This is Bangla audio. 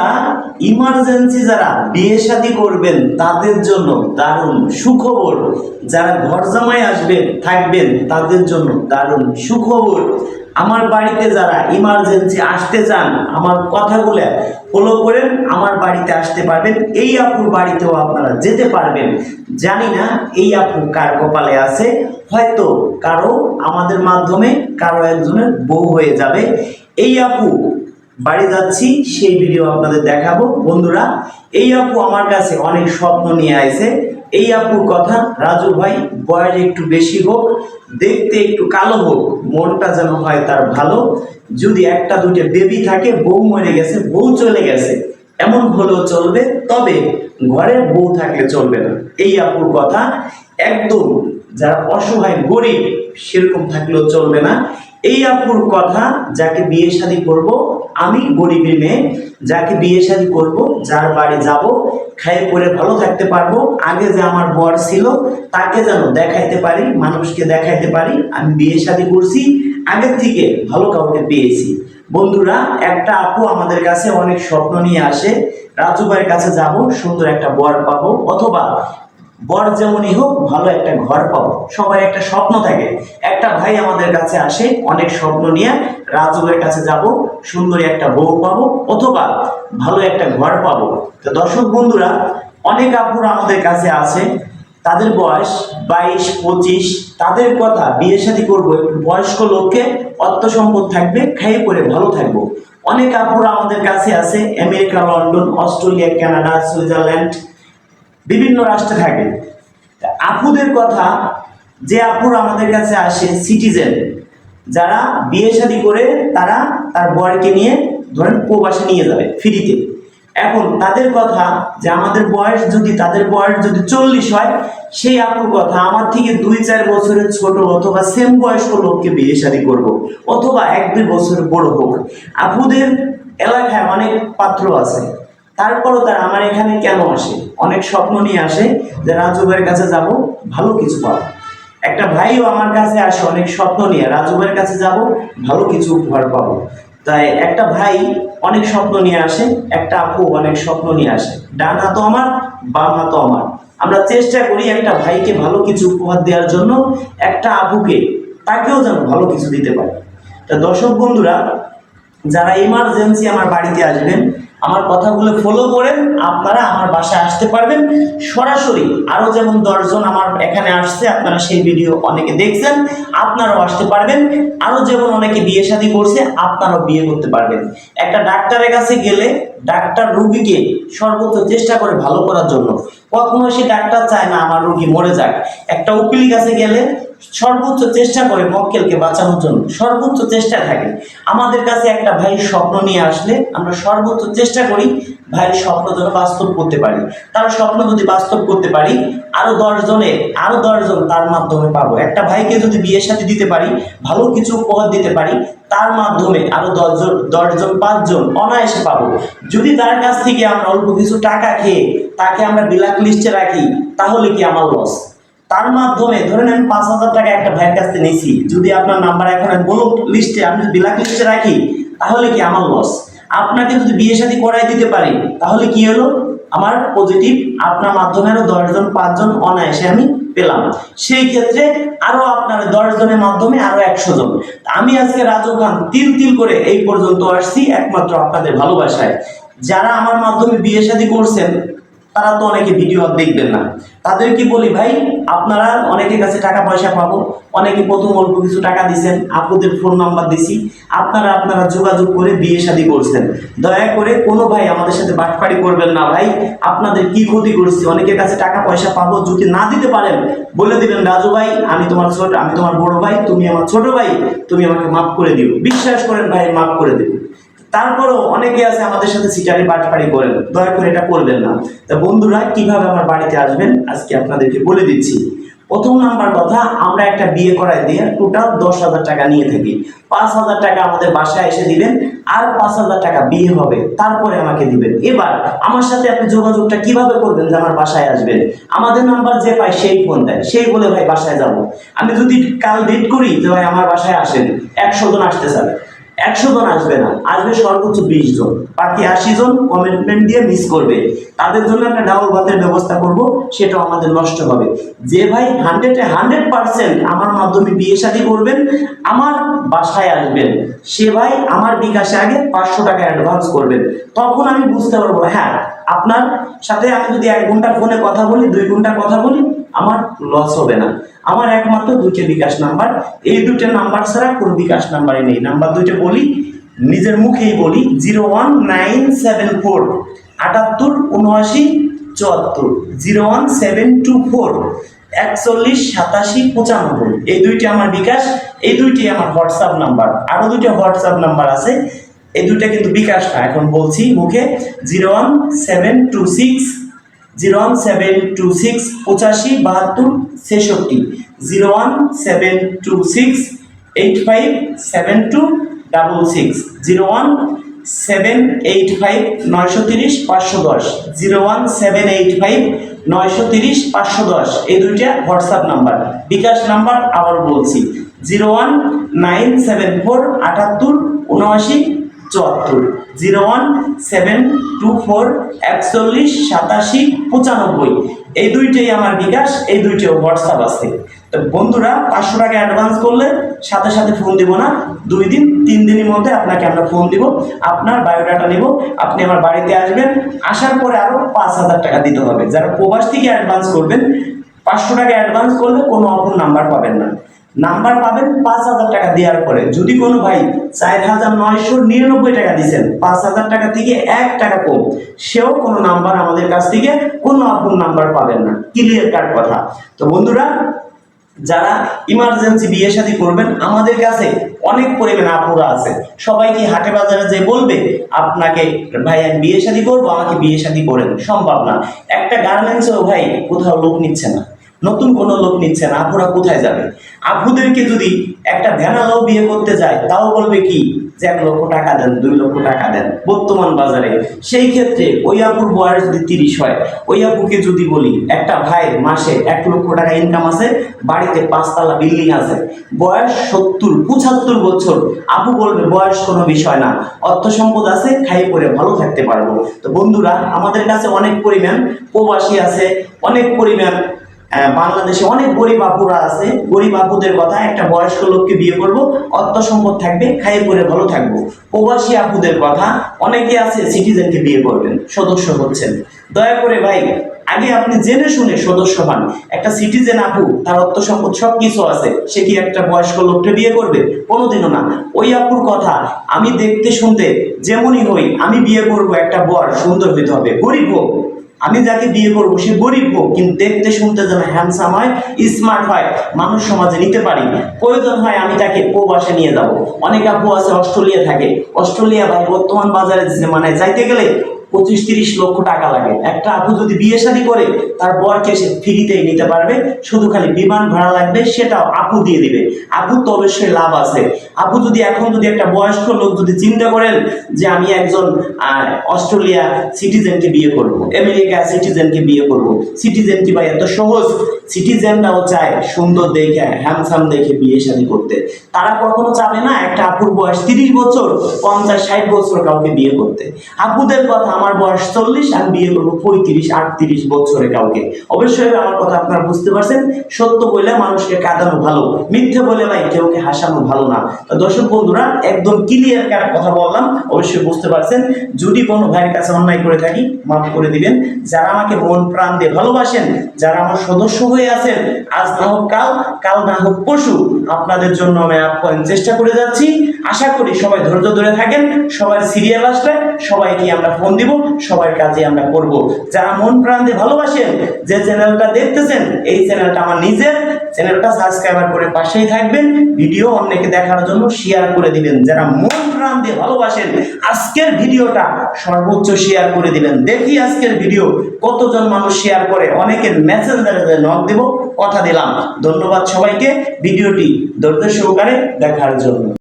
বন্ধুরা ইমার্জেন্সি যারা বিয়ে শাদী করবেন, তাদের জন্য দারুণ সুখবর। যারা ঘর জামাই আসবেন, থাকবেন, তাদের জন্য দারুণ সুখবর। আমার বাড়িতে যারা ইমার্জেন্সি আসতে চান, আমার কথাগুলো ফলো করেন, আমার বাড়িতে আসতে পারবেন। এই আপুর বাড়িতেও আপনারা যেতে পারবেন। জানি না এই আপু কার কপালে আছে, হয়তো কারও আমাদের মাধ্যমে, কারও একজনের বউ হয়ে যাবে। এই আপু বাড়ি যাচ্ছি, সেই ভিডিও আপনাদের দেখাবো। বন্ধুরা, এই আপু আমার কাছে অনেক স্বপ্ন নিয়ে আসে এই আপুর কথা রাজু ভাই বয়স একটু বেশি হোক, দেখতে একটু কালো হোক, মনটা যেন হয় তার ভালো। যদি একটা দুটো বেবি থাকে, বউ মরে গেছে, বউ চলে গেছে, এমন হলেও চলবে, তবে ঘরে বউ থাকলে চলবে না। এই আপুর কথা একদম যারা অসহায়, গরিব, সেরকম থাকলেও চলবে না। এই আপুর কথা, যাকে বিয়ে শাদী করব, আমি গরিবের মেয়ে, যাকে বিয়ে শাদী করব, যার বাড়ি যাব, খাইয়ে পরে ভালো থাকতে পারব, আগে যে আমার বর ছিল, তাকে যেন দেখাইতে পারি, মানুষকে দেখাইতে পারি, আমি বিয়ে শাদী করছি আগের থেকে ভালো কাউকে পেয়েছি। বন্ধুরা, একটা আপু আমাদের কাছে অনেক স্বপ্ন নিয়ে আসে রাজু ভাইয়ের কাছে যাব, সুন্দর একটা বর পাবো, অথবা বর যেমনই হোক, ভালো একটা ঘর পাবো। সবাই একটা স্বপ্ন থাকে। একটা ভাই আমাদের কাছে আসে, অনেক স্বপ্ন নিয়ে রাজুবের কাছে যাব, সুন্দরী একটা বউ পাবো, অথবা ভালো একটা ঘর পাবো। তো দর্শক বন্ধুরা, অনেক আপুর আমাদের কাছে আছে। তাদের বয়স বাইশ, পঁচিশ, তাদের কথা বিয়ে শাদী করব, একটু বয়স্ক লোককে অর্থ সম্পদ থাকবে খাইয়ে পরে ভালো থাকব। অনেক আপুরা আমাদের কাছে আছে, America, London, Australia, Canada, Switzerland. বিভিন্ন রাষ্ট্রে থাকে। আপুদের কথা, যে আপুর আমাদের কাছে আসে সিটিজেন যারা বিয়ে শাদী করে তারা তার বরকে নিয়ে ধরেন প্রবাসে নিয়ে যাবে, ফ্রিতে। এখন তাদের কথা যে আমাদের বয়স যদি, তাদের বয়স যদি চল্লিশ হয়, সেই আপুর কথা, আমার থেকে দুই চার বছরের ছোট অথবা সেম বয়স্ক লোককে বিয়ে শাদী করব, অথবা এক দুই বছরের বড় হোক। আপুদের এলাকায় অনেক পাত্র আছে। তারপরও তারা আমার এখানে কেন আসে? অনেক স্বপ্ন নিয়ে আসে যে রাজুবের কাছে যাব, ভালো কিছু পাবো। একটা ভাইও আমার কাছে আসে, অনেক স্বপ্ন নিয়ে, রাজুবের কাছে যাব, ভালো কিছু উপহার পাবো। তাই একটা ভাই অনেক স্বপ্ন নিয়ে আসে, একটা আপু অনেক স্বপ্ন নিয়ে আসে। ডান হাতও আমার, বাম হাতও আমার। আমরা চেষ্টা করি একটা ভাইকে ভালো কিছু উপহার দেওয়ার জন্য, একটা আপুকে তাকেও যেন ভালো কিছু দিতে পারে। তা দর্শক বন্ধুরা, যারা ইমার্জেন্সি আমার বাড়িতে আসবেন আমার কথাগুলো ফলো করেন আপনারা আমার বাসায় আসতে পারবেন। সরাসরি আরও যেমন দশজন আমার এখানে আসছে, আপনারা সেই ভিডিও অনেকে দেখছেন, আপনারাও আসতে পারবেন। আরও যেমন অনেকে বিয়ে শাদী করছে, আপনারাও বিয়ে করতে পারবেন। একটা ডাক্তারের কাছে গেলে ডাক্তার রুগীকে সর্বোচ্চ চেষ্টা করে ভালো করার জন্য। কখনো সে ডাক্তার চায় না, আমার রুগী মরে যাক। একটা উকিল কাছে গেলে সর্বোচ্চ চেষ্টা করে মক্কেলকে বাঁচানোর জন্য। সর্বোচ্চ চেষ্টা থাকে। আমাদের কাছে একটা ভাই স্বপ্ন নিয়ে আসলে আমরা সর্বোচ্চ চেষ্টা করি ভাইয়ের স্বপ্ন যেন বাস্তব করতে পারি। তার স্বপ্ন যদি বাস্তব করতে পারি, আরও দশ জনে, আরও দশজন তার মাধ্যমে পাবো। একটা ভাইকে যদি বিয়ের সাথে দিতে পারি, ভালো কিছু উপহার দিতে পারি, তার মাধ্যমে আরও দশজন দশজন পাঁচজন অনায়াসে পাবো। যদি তার কাছ থেকে আমরা অল্প কিছু টাকা খেয়ে তাকে আমরা বিলাক লিস্টে রাখি, তাহলে কি আমার লস তার মাধ্যমে ধরেন আমি পাঁচ হাজার টাকা একটা ভাইয়ের কাছ থেকে নিয়েছি। যদি আপনার নাম্বার এখন বলুক লিস্টে আমি যদি বিলাক লিস্টে রাখি, তাহলে কি আমার লস আপনাকে যদি বিয়ে শাদী করাই দিতে পারি, তাহলে কি হলো? আমার পজিটিভ আপনার মাধ্যমে আরও দশজন পাঁচজন অনায়াসে আমি পেলাম। সেই ক্ষেত্রে আরও আপনার দশ জনের মাধ্যমে আরও একশো জন। আমি আজকে রাজু খান তিল তিল করে এই পর্যন্ত আসছি, একমাত্র আপনাদের ভালোবাসায়। যারা আমার মাধ্যমে বিয়ে শাদী করছেন তারা তো অনেকে ভিডিও দেখবেন না। তাদেরকে বলি, ভাই, আপনারা অনেকের কাছে টাকা পয়সা পাবো। অনেকে প্রথম অল্প কিছু টাকা দিছেন আপুদের ফোন নাম্বার দিছি। আপনারা আপনারা যোগাযোগ করে বিয়ে শাদী করছেন। দয়া করে কোনো ভাই আমাদের সাথে বাটপাড়ি করবেন না, ভাই। আপনাদের কি ক্ষতি করছি? অনেকের কাছে টাকা পয়সা পাবো, যদি না দিতে পারেন, বলে দিবেন, রাজু ভাই, আমি তোমার ছোট, আমি তোমার বড় ভাই, তুমি আমার ছোট ভাই, তুমি আমাকে মাফ করে দিও। বিশ্বাস করেন ভাই, মাফ করে দিও তারপরও অনেকে আছে আমাদের সাথে সিটারি বাটপাড়ি করেন, দয়া করে এটা করবেন না। তা বন্ধুরা, কীভাবে আমার বাড়িতে আসবেন? আজকে আপনাদেরকে বলে দিচ্ছি। প্রথম নাম্বার কথা, আমরা একটা বিয়ে করাই দিয়ে টোটাল দশ হাজার টাকা নিয়ে থাকি। পাঁচ হাজার টাকা আমাদের বাসায় এসে দিবেন, আর পাঁচ হাজার টাকা বিয়ে হবে, তারপরে আমাকে দিবেন। এবার, আমার সাথে আপনি যোগাযোগটা কীভাবে করবেন যে আমার বাসায় আসবেন? আমাদের নাম্বার যে পায়, সেই ফোন দেয়। সেই বলে, ভাই, বাসায় যাব। আমি যদি কাল ডেট করি যে, ভাই, আমার বাসায় আসেন। একশো জন আসতে চাবে। একশো জন আসবে না, আসবে সর্বোচ্চ বিশ জন। বাকি আশি জন কমিটমেন্ট দিয়ে মিস করবে। তাদের জন্য একটা ডাবল বাতের ব্যবস্থা করব, সেটাও আমাদের নষ্ট হবে। যে ভাই হান্ড্রেডে হান্ড্রেড পার্সেন্ট আমার মাধ্যমে বিয়ে শাদী করবেন, আমার বাসায় আসবেন। সে ভাই আমার বিকাশে আগে পাঁচশো টাকা অ্যাডভান্স করবেন। তখন আমি বুঝতে পারব হ্যাঁ আপনার সাথে আমি যদি এক ঘণ্টা ফোনে কথা বলি, দুই ঘণ্টা কথা বলি, আমার লস হবে না। আমার একমাত্র দুইটা বিকাশ নাম্বার এই দুটো নাম্বার ছাড়া কোনো বিকাশ নাম্বারই নেই। নাম্বার দুইটা বলি, নিজের মুখেই বলি zero one nine seven four আটাত্তর, উনআশি, চুয়াত্তর zero one seven two four একচল্লিশ, সাতাশি, পঁচানব্বই। এই দুইটি আমার বিকাশ, এই দুইটি আমার হোয়াটসঅ্যাপ নাম্বার আরও দুইটা হোয়াটসঅ্যাপ নাম্বার আছে। এই দুইটা কিন্তু বিকাশ না। এখন বলছি মুখে zero one seven two six, zero one seven two six, পঁচাশি, বাহাত্তর, ছেষট্টি, zero one seven two six, eight five seven two double six, zero one seven eight five নয়শো তিরিশ, পাঁচশো দশ, zero one seven eight five নয়শো তিরিশ, পাঁচশো দশ, এই দুইটা হোয়াটসঅ্যাপ নাম্বার। বিকাশ নাম্বার আবার বলছি, zero one nine seven four আটাত্তর, উনআশি চুয়াত্তর। Zero one, seven, two four, একচল্লিশ, সাতাশি, পঁচানব্বই। এই দুইটাই আমার বিকাশ, এই দুইটাও হোয়াটসঅ্যাপ আছে। তো বন্ধুরা, পাঁচশো টাকা অ্যাডভান্স করলে সাথে সাথে ফোন দিব না। দুই দিন, তিন দিনের মধ্যে আপনাকে আমরা ফোন দিব। আপনার বায়োডাটা নিব। আপনি আমার বাড়িতে আসবেন। আসার পরে আরও পাঁচ হাজার টাকা দিতে হবে। যারা প্রবাস থেকে অ্যাডভান্স করবেন, পাঁচশো টাকা অ্যাডভান্স করলে কোনো অপর নাম্বার পাবেন না। নাম্বার পাবেন পাঁচ হাজার টাকা দেওয়ার পরে। যদি কোনো ভাই চার হাজার নয়শো নিরানব্বই টাকা দিচ্ছেন পাঁচ হাজার টাকা থেকে এক টাকা কম, সেও কোনো নাম্বার আমাদের কাছ থেকে কোনো আপন নাম্বার পাবেন না। ক্লিয়ার কাট কথা। তো বন্ধুরা, যারা ইমার্জেন্সি বিয়ে শাদী করবেন, আমাদের কাছে অনেক পরিমাণে আপুরা আছে। সবাই কি হাটে বাজারে যে বলবে, আপনাকে ভাই, আমি বিয়ে শাদী করব, আমাকে বিয়ে শাদী করেন। সম্ভব না। একটা গার্মেন্টসেও ভাই কোথাও লোক নিচ্ছে না। নতুন কোনো লোক নিচ্ছে না, আপুরা কোথায় যাবে? আপুদেরকে যদি একটা ভ্যানালাও বিয়ে করতে যায়, তাও বলবে কি? যে এক লক্ষ টাকা দেন, দুই লক্ষ টাকা দেন, বর্তমান বাজারে। সেই ক্ষেত্রে ওই আপুর বয়স যদি তিরিশ হয়, ওই আপুকে যদি বলি, একটা ভাই মাসে এক লক্ষ টাকা ইনকাম আছে, বাড়িতে পাঁচতলা বিল্ডিং আছে, বয়স সত্তর, পঁচাত্তর বছর, আপু বলবে বয়স কোনো বিষয় না, অর্থ সম্পদ আছে খাই পরে ভালো থাকতে পারব। তো বন্ধুরা, আমাদের কাছে অনেক পরিমাণ, প্রবাসী আছে, অনেক পরিমাণ বাংলাদেশে অনেক গরিব আপুরা আছে। গরিব আপুদের কথা একটা বয়স্ক লোককে বিয়ে করব অর্থ সম্পদ থাকবে, খাইয়ে পরে ভালো থাকব। প্রবাসী আপুদের কথা, অনেকে আছে সিটিজেনকে বিয়ে করবেন, সদস্য হচ্ছেন। দয়া করে ভাই, আগে আপনি জেনে শুনে সদস্য হন। একটা সিটিজেন আপু, তার অর্থ সম্পদ সব কিছু আছে, সে কি একটা বয়স্ক লোককে বিয়ে করবে? কোনোদিনও না। ওই আপুর কথা আমি দেখতে শুনতে যেমনই হই, আমি বিয়ে করব একটা বর, সুন্দর হইতে হবে। গরিব হোক আমি যাকে বিয়ে করব সে গরিব হোক, কিন্তু দেখতে শুনতে যেন হ্যান্ডসাম হয় স্মার্ট হয়, মানুষ সমাজে নিতে পারি। প্রয়োজন হয় আমি তাকে প্রবাসে নিয়ে যাব। অনেক আপু আছে অস্ট্রেলিয়া থাকে। অস্ট্রেলিয়া বা বর্তমান বাজারে মানে যাইতে গেলে পঁচিশ তিরিশ লক্ষ টাকা লাগে। একটা আপু যদি বিয়ে শাদী করে, তার বরকে সে ফ্রিতেই নিতে পারবে, শুধু খালি বিমান ভাড়া লাগবে, সেটাও আপু দিয়ে দিবে। আপু তো অবশ্যই লাভ আছে। আপু যদি এখন যদি একটা বয়স্ক লোক যদি চিন্তা করেন যে আমি একজন অস্ট্রেলিয়া সিটিজেনকে বিয়ে করব, আমেরিকা সিটিজেনকে বিয়ে করব, সিটিজেন কি ভাই এত সহজ? সিটিজেনরাও চায় সুন্দর দেখে হ্যান্ডসাম দেখে বিয়ে শাদী করতে। তারা কখনো চাবে না একটা আপুর বয়স তিরিশ বছর, পঞ্চাশ, ষাট বছর কাউকে বিয়ে করতে। আপুদের কথা, আমার বয়স চল্লিশ, আমি বিয়ে করব পঁয়ত্রিশ, আটত্রিশ বছরে কাউকে। অবশ্যই আমার কথা আপনারা বুঝতে পারছেন, সত্য বলে মানুষকে কাঁদানো ভালো, মিথ্যে বলে ভাই কেউকে হাসানো ভালো না। দর্শক বন্ধুরা, একদম ক্লিয়ার কার কথা বললাম, অবশ্যই বুঝতে পারছেন। যদি কোনো ভাইয়ের কাছে অন্যায় করে থাকি, মাফ করে দিবেন। যারা আমাকে মন প্রাণ দিয়ে ভালোবাসেন, যারা আমার সদস্য হয়ে আছেন। আজ না হোক কাল কাল না হোক পশু আপনাদের জন্য আমি আপ্যায়ন চেষ্টা করে যাচ্ছি। আশা করি সবাই ধৈর্য ধরে থাকেন সবার সিরিয়াল আসলে সবাইকে আমরা ফোন দিব, সবার কাজে আমরা করব। যারা মন প্রাণ দিয়ে ভালোবাসেন, যে চ্যানেলটা দেখতেছেন, এই চ্যানেলটা আমার নিজের চ্যানেলটা সাবস্ক্রাইবার করে পাশেই থাকবেন ভিডিও অন্যকে দেখার জন্য শেয়ার করে দিবেন। যারা মন প্রাণ দিয়ে ভালোবাসেন, আজকের ভিডিওটা সর্বোচ্চ শেয়ার করে দিবেন। দেখি আজকের ভিডিও কতজন মানুষ শেয়ার করে। অনেকের মেসেঞ্জারে নক দেব, কথা দিলাম। ধন্যবাদ সবাইকে ভিডিওটি ধৈর্য সহকারে দেখার জন্য।